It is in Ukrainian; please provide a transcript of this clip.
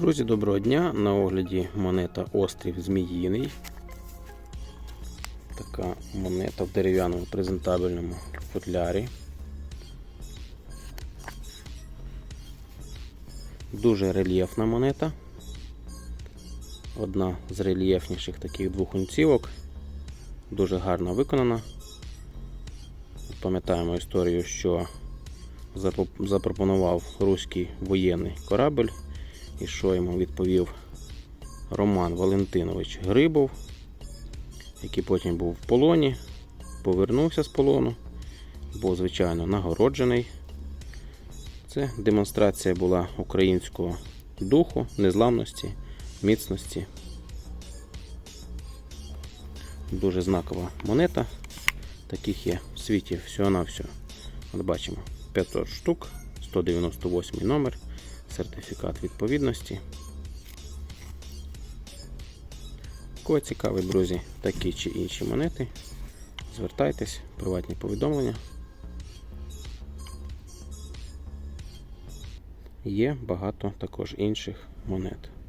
Друзі, доброго дня! На огляді монета Острів Зміїний. Така монета в дерев'яному презентабельному футлярі. Дуже рельєфна монета. Одна з рельєфніших таких двох унцівок. Дуже гарно виконана. Пам'ятаємо історію, що запропонував руський воєнний корабль, і що йому відповів Роман Валентинович Грибов, який потім був в полоні, повернувся з полону, був, звичайно, нагороджений. Це демонстрація була українського духу, незламності, міцності. Дуже знакова монета. Таких є в світі всього-навсього. От бачимо 500 штук, 198 номер, сертифікат відповідності. Кого цікавить, друзі, такі чи інші монети, звертайтесь, приватні повідомлення. Є багато також інших монет.